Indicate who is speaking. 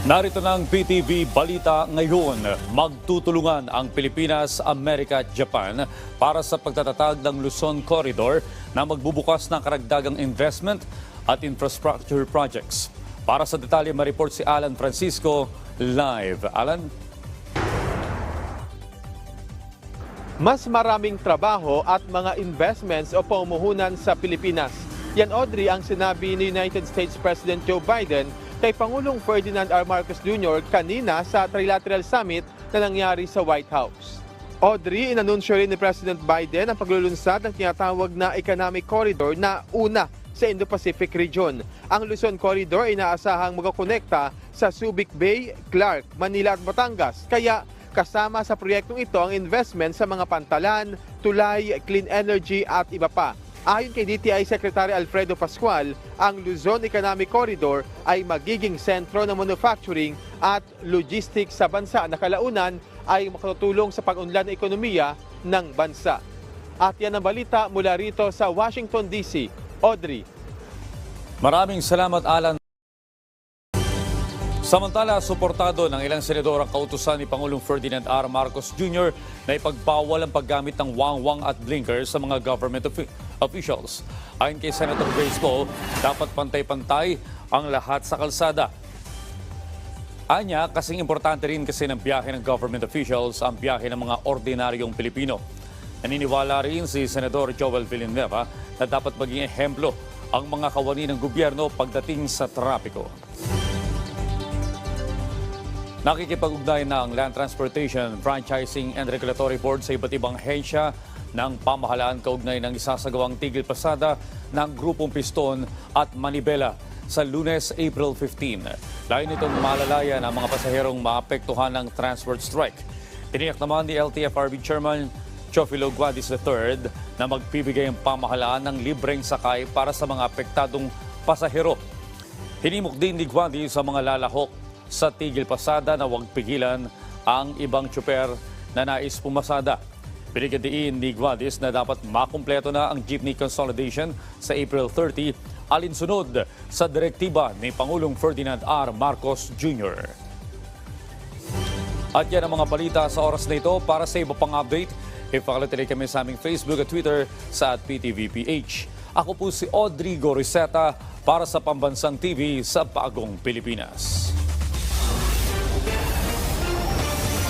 Speaker 1: Narito na ang PTV Balita ngayon. Magtutulungan ang Pilipinas, Amerika at Japan para sa pagtatatag ng Luzon Corridor na magbubukas ng karagdagang investment at infrastructure projects. Para sa detalye, ma-report si Alan Francisco live. Alan?
Speaker 2: mas maraming trabaho at mga investments o pamumuhunan sa Pilipinas. Yan Audrey ang sinabi ni United States President Joe Biden kay Pangulong Ferdinand R. Marcos Jr. kanina sa Trilateral Summit na nangyari sa White House. Audrey, inanunsyo rin ni President Biden ang paglulunsad ng tinatawag na Economic Corridor na una sa Indo-Pacific region. Ang Luzon Corridor ay inaasahang magakonekta sa Subic Bay, Clark, Manila at Batangas. Kaya kasama sa proyektong ito ang investment sa mga pantalan, tulay, clean energy at iba pa. Ayon kay DTI Secretary Alfredo Pascual, ang Luzon Economic Corridor ay magiging sentro ng manufacturing at logistics sa bansa na kalaunan ay makatutulong sa pag-unlad ng ekonomiya ng bansa. At yan ang balita mula rito sa Washington DC. Audrey.
Speaker 1: Maraming salamat, Alan. Samantala, suportado ng ilang senador ang kautusan ni Pangulong Ferdinand R. Marcos Jr. na ipagbawal ang paggamit ng wangwang at blinkers sa mga government offi- officials. Ayon kay Senator Grace dapat pantay-pantay ang lahat sa kalsada. Anya, kasing importante rin kasi ng biyahe ng government officials ang biyahe ng mga ordinaryong Pilipino. Naniniwala rin si Senador Joel Villanueva na dapat maging ehemplo ang mga kawani ng gobyerno pagdating sa trapiko. Nakikipag-ugnay na ang Land Transportation, Franchising and Regulatory Board sa iba't ibang hensya ng pamahalaan kaugnay ng isasagawang tigil pasada ng Grupong Piston at Manibela sa lunes, April 15. Layo nitong malalayan ang mga pasaherong maapektuhan ng transport strike. Tiniyak naman ni LTFRB Chairman Chofilo Guadis III na magbibigay ang pamahalaan ng libreng sakay para sa mga apektadong pasahero. Hinimok din ni Guadi sa mga lalahok sa tigil pasada na huwag pigilan ang ibang tsuper na nais pumasada. Binigadiin ni Guadis na dapat makumpleto na ang jeepney consolidation sa April 30 alinsunod sa direktiba ni Pangulong Ferdinand R. Marcos Jr. At yan ang mga balita sa oras na ito. Para sa iba pang update, ipakalitali kami sa aming Facebook at Twitter sa at PTVPH. Ako po si Audrey Goriseta para sa Pambansang TV sa Bagong Pilipinas.